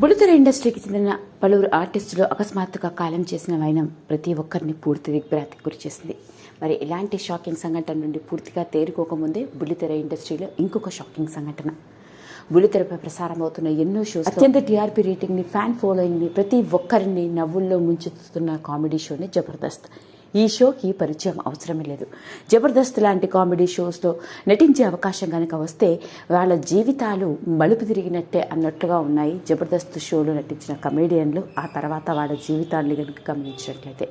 బుడితెర ఇండస్ట్రీకి చెందిన పలువురు ఆర్టిస్టులు అకస్మాత్తుగా కాలం చేసిన వైనం ప్రతి ఒక్కరిని పూర్తి దిగ్భ్రాంతికి గురిచేసింది మరి ఇలాంటి షాకింగ్ సంఘటన నుండి పూర్తిగా తేరుకోకముందే బుల్లితెర ఇండస్ట్రీలో ఇంకొక షాకింగ్ సంఘటన. బుల్లితెరపై ప్రసారం అవుతున్న ఎన్నో షోస్ అత్యంత టీఆర్పీ రేటింగ్ని ఫ్యాన్ ఫాలోయింగ్ని ప్రతి ఒక్కరిని నవ్వుల్లో ముంచెత్తుతున్న కామెడీ షోని జబర్దస్త్. ఈ షోకి పరిచయం అవసరమే లేదు. జబర్దస్త్ లాంటి కామెడీ షోస్లో నటించే అవకాశం కనుక వస్తే వాళ్ళ జీవితాలు మలుపు తిరిగినట్టే అన్నట్లుగా ఉన్నాయి జబర్దస్త్ షోలో నటించిన కమేడియన్లు ఆ తర్వాత వాళ్ళ జీవితాన్ని కనుక గమనించినట్లయితే.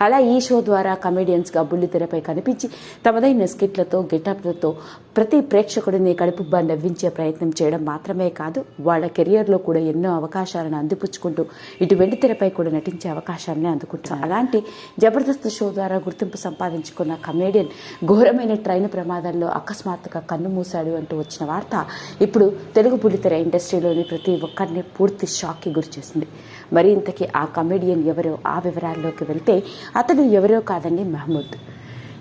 అలా ఈ షో ద్వారా కమేడియన్స్గా బుల్లితెరపై కనిపించి తమదైన స్కిట్లతో గెటప్లతో ప్రతి ప్రేక్షకుడిని కడుపుబ్బా నవ్వించే ప్రయత్నం చేయడం మాత్రమే కాదు వాళ్ళ కెరియర్లో కూడా ఎన్నో అవకాశాలను అందిపుచ్చుకుంటూ ఇటు వెండి తెరపై కూడా నటించే అవకాశాన్ని అందుకుంటారు అలాంటి జబర్దస్త్ షో ద్వారా గుర్తింపు సంపాదించుకున్న కమేడియన్ ఘోరమైన ట్రైన్ ప్రమాదంలో అకస్మాత్తుగా కన్ను మూశాడు అంటూ వచ్చిన వార్త ఇప్పుడు తెలుగు పులితెర ఇండస్ట్రీలోని ప్రతి ఒక్కరిని పూర్తి షాక్కి గురిచేసింది మరి ఇంతకీ ఆ కమేడియన్ ఎవరో ఆ వివరాల్లోకి వెళ్తే అతడు ఎవరో కాదండి మహమూద్.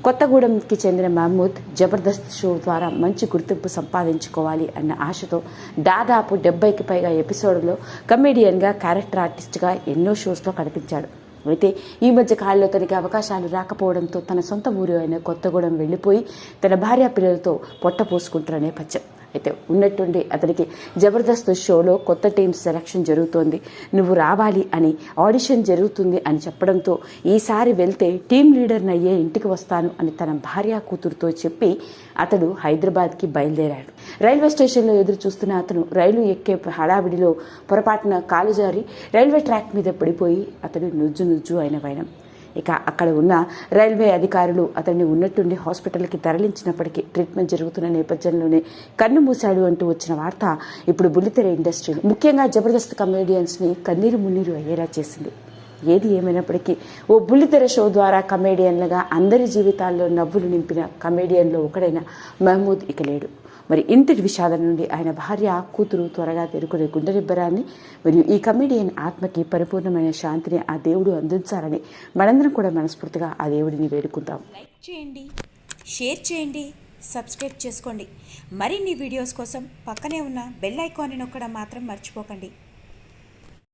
కొత్తగూడెంకి చెందిన మహమూద్ జబర్దస్త్ షో ద్వారా మంచి గుర్తింపు సంపాదించుకోవాలి అన్న ఆశతో దాదాపు డెబ్బైకి పైగా ఎపిసోడ్లో కమేడియన్గా క్యారెక్టర్ ఆర్టిస్ట్గా ఎన్నో షోస్లో కనిపించాడు. అయితే ఈ మధ్య కాలంలో తనకి అవకాశాలు రాకపోవడంతో తన సొంత ఊరు అయిన కొత్తగూడెం వెళ్ళిపోయి తన భార్య పిల్లలతో పొట్ట పోసుకుంటారు నేపథ్యం. అయితే ఉన్నట్టుండి అతనికి జబర్దస్త్ షోలో కొత్త టీమ్ సెలక్షన్ జరుగుతోంది. నువ్వు రావాలి అని ఆడిషన్ జరుగుతుంది అని చెప్పడంతో ఈసారి వెళ్తే టీం లీడర్ని అయ్యే ఇంటికి వస్తాను అని తన భార్య కూతురుతో చెప్పి అతడు హైదరాబాద్కి బయలుదేరాడు. రైల్వే స్టేషన్లో ఎదురు చూస్తున్న అతను రైలు ఎక్కే హడావిడిలో పొరపాటున కాలుజారి రైల్వే ట్రాక్ మీద పడిపోయి అతడు నుజ్జు నుజ్జు అయిన వైనం. ఇక అక్కడ ఉన్న రైల్వే అధికారులు అతన్ని ఉన్నట్టుండి హాస్పిటల్కి తరలించినప్పటికీ ట్రీట్మెంట్ జరుగుతున్న నేపథ్యంలోనే కన్ను మూశాడు అంటూ వచ్చిన వార్త ఇప్పుడు బుల్లితెర ఇండస్ట్రీని ముఖ్యంగా జబర్దస్త్ కమేడియన్స్ని కన్నీరు మున్నీరు అయ్యేలా చేసింది. ఏది ఏమైనప్పటికీ ఓ బుల్లితెర షో ద్వారా కమేడియన్లుగా అందరి జీవితాల్లో నవ్వులు నింపిన కమేడియన్లో ఒకడైన మహమూద్ ఇక లేడు. మరి ఇంతటి విషాదం నుండి ఆయన భార్య కూతురు త్వరగా తెరుకునే గుండెనిబ్బరాన్ని మరియు ఈ కమేడియన్ ఆత్మకి పరిపూర్ణమైన శాంతిని ఆ దేవుడు అందించాలని మనందరం కూడా మనస్ఫూర్తిగా ఆ దేవుడిని వేడుకుందాం. లైక్ చేయండి షేర్ చేయండి సబ్స్క్రైబ్ చేసుకోండి. మరిన్ని వీడియోస్ కోసం పక్కనే ఉన్న బెల్ ఐకాన్ని నొక్కడం మాత్రం మర్చిపోకండి.